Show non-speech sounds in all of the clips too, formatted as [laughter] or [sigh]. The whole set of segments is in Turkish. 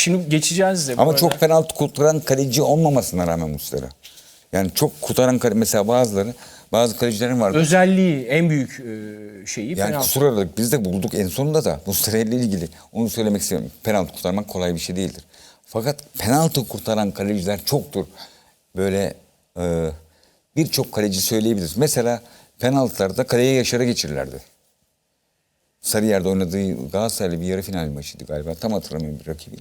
şimdi geçeceğiz de. Ama arada. çok penaltı kurtaran kaleci olmamasına rağmen Muslera. Yani çok kurtaran kale mesela bazıları bazı kalecilerin var. özelliği en büyük e, şeyi Yani penaltı. kusur aradık. Biz de bulduk en sonunda da Muslera ile ilgili. Onu söylemek istiyorum. Penaltı kurtarmak kolay bir şey değildir. Fakat penaltı kurtaran kaleciler çoktur. Böyle e, birçok kaleci söyleyebiliriz. Mesela penaltılarda kaleye Yaşar'a geçirirlerdi. Sarıyer'de oynadığı Galatasaray'la bir yarı final maçıydı galiba. Tam hatırlamıyorum bir rakibi.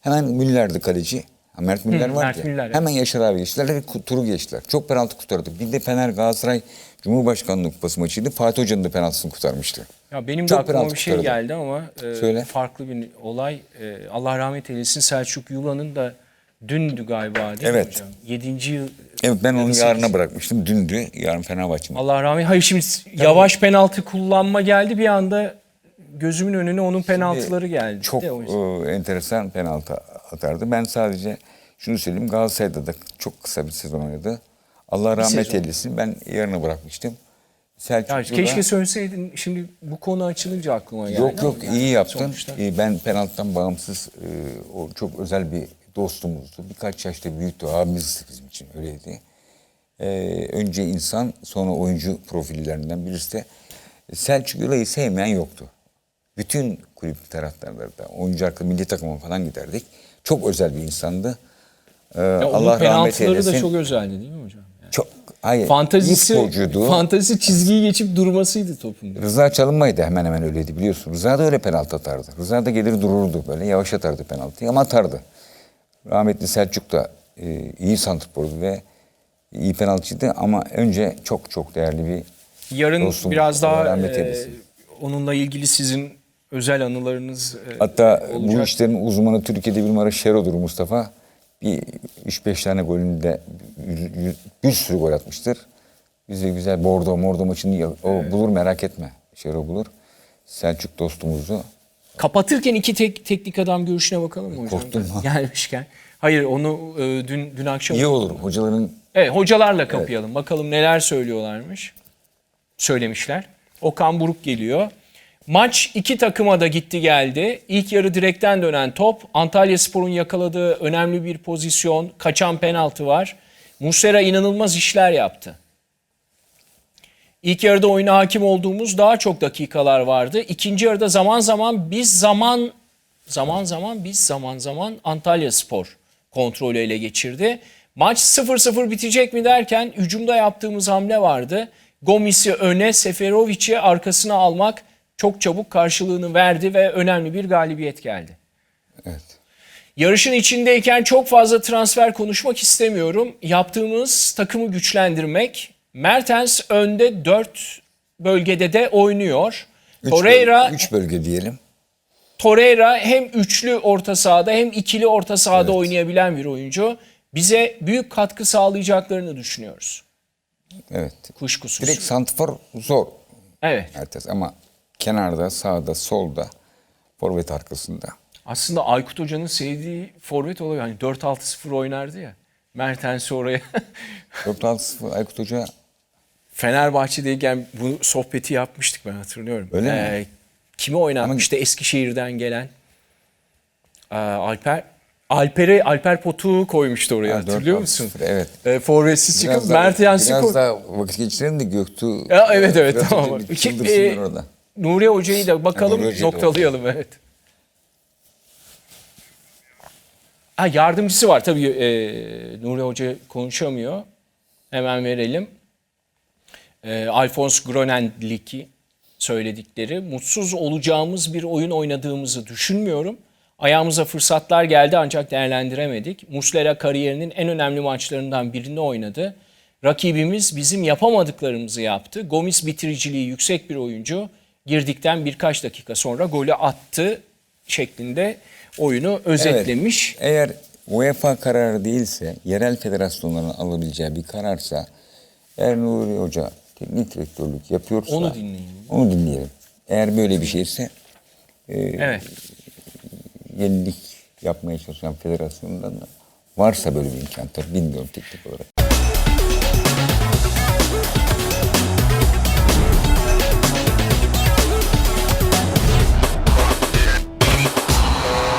Hemen Müller'di kaleci. Ha, Mert Müller var Mert ya. Müller, evet. Hemen Yaşar abi geçtiler ve ku- turu geçtiler. Çok penaltı kurtardık. Bir de Fener Galatasaray Cumhurbaşkanlığı Kupası maçıydı. Fatih Hoca'nın da penaltısını kurtarmıştı. Ya benim de Çok aklıma penaltı bir şey kurtardı. geldi ama e, Söyle. farklı bir olay. E, Allah rahmet eylesin Selçuk Yula'nın da dündü galiba değil mi Evet. hocam? 7. yıl. Evet ben onu yarına bırakmıştım. Dündü. Yarın Fenerbahçe maçı. Allah rahmet Hayır şimdi yavaş penaltı kullanma geldi bir anda gözümün önüne onun penaltıları geldi. Çok e, enteresan penaltı atardı. Ben sadece şunu söyleyeyim. Galatasaray'da da çok kısa bir sezon oynadı. Allah rahmet sezon. eylesin. Ben yarına bırakmıştım. Selçuk Ya Yula- keşke söyleseydin şimdi bu konu açılınca aklıma geldi. Yok yok yani iyi yaptın. sonuçta- Ben penaltıdan bağımsız e, o çok özel bir dostumuzdu. Birkaç yaşta büyüktü. Abimiz bizim için öyleydi. Ee, önce insan sonra oyuncu profillerinden birisi de Selçuk Yula'yı sevmeyen yoktu. Bütün kulüp taraftarları da oyuncu arka milli takıma falan giderdik. Çok özel bir insandı. Ee, Ya Allah rahmet penaltıları eylesin. da çok özeldi değil mi hocam? Yani çok hayır, fantazisi, fantazisi çizgiyi geçip durmasıydı topun. Rıza Çalınmay'dı hemen hemen öyleydi biliyorsun. Rıza da öyle penaltı atardı. Rıza da gelir dururdu böyle yavaş atardı penaltıyı ama atardı. Rahmetli Selçuk da e, iyi santrfordu ve iyi penaltıcıydı ama önce çok çok değerli bir Yarın Dostum, biraz daha e, onunla ilgili sizin özel anılarınız e, hatta bu olacak. işlerin uzmanı Türkiye'de bir numara Şero'dur Mustafa. Bir 3-5 tane golünde bir sürü gol atmıştır. Bize güzel Bordo Mordo maçını o bulur merak etme. Şero bulur. Selçuk dostumuzu Kapatırken iki tek, teknik adam görüşüne bakalım mı hocam? Korktun mu? [laughs] Gelmişken. Hayır onu e, dün dün akşam iyi olur. Hocaların Evet hocalarla kapayalım. Bakalım neler söylüyorlarmış. Söylemişler. Okan Buruk geliyor. Maç iki takıma da gitti geldi. İlk yarı direkten dönen top. Antalya Spor'un yakaladığı önemli bir pozisyon. Kaçan penaltı var. Muslera inanılmaz işler yaptı. İlk yarıda oyuna hakim olduğumuz daha çok dakikalar vardı. İkinci yarıda zaman zaman biz zaman zaman zaman biz zaman zaman Antalya Spor kontrolü ele geçirdi. Maç 0-0 bitecek mi derken hücumda yaptığımız hamle vardı. Gomis'i öne, Seferovic'i arkasına almak çok çabuk karşılığını verdi ve önemli bir galibiyet geldi. evet. Yarışın içindeyken çok fazla transfer konuşmak istemiyorum. Yaptığımız takımı güçlendirmek. Mertens önde 4 bölgede de oynuyor. Üç Torreira, bölge, üç bölge diyelim. Torreira hem üçlü orta sahada hem ikili orta sahada oynayabilen bir oyuncu. Bize büyük katkı sağlayacaklarını düşünüyoruz. Evet. Kuşkusuz. Direkt santrfor zor Evet. Ertes ama kenarda, sağda, solda, forvet arkasında. Aslında Aykut Hoca'nın sevdiği forvet oluyor. Hani 4-6-0 oynardı ya. Mertens'i oraya [laughs] 4-6-0 Aykut Hoca Fenerbahçe'deyken bu sohbeti yapmıştık ben hatırlıyorum. Öyle mi? Ee, Kimi oynatmıştı Eskişehir'den gelen? Ee, Alper Alper'e Alper Potuk'u koymuştu oraya Ha, hatırlıyor 4-6-0, musun? evet. Ee, forvetsiz çıkıp daha, Mertens'i biraz daha vakit geçirelim de Göktuğ. Ya, evet evet tamam. Ki- e, orada. Nuri Hoca'yı da bakalım Nuri Hoca'yı da noktalayalım evet. Ha, yardımcısı var tabii e, Nuri Hoca konuşamıyor. Hemen verelim. E, Alphonse Gronendlik'i söyledikleri. Mutsuz olacağımız bir oyun oynadığımızı düşünmüyorum. Ayağımıza fırsatlar geldi ancak değerlendiremedik. Muslera kariyerinin en önemli maçlarından birini oynadı. Rakibimiz bizim yapamadıklarımızı yaptı. Gomis bitiriciliği yüksek bir oyuncu. Girdikten birkaç dakika sonra golü attı şeklinde oyunu özetlemiş. Eğer UEFA kararı değilse, yerel federasyonların alabileceği bir kararsa, eğer Nuri Hoca teknik direktörlük yapıyorsa... Onu dinleyelim. Onu dinleyelim. Eğer böyle bir şeyse, Evet. yenilik yapmaya çalışan federasyondan da varsa böyle bir imkan tabii bilmiyorum teknik olarak.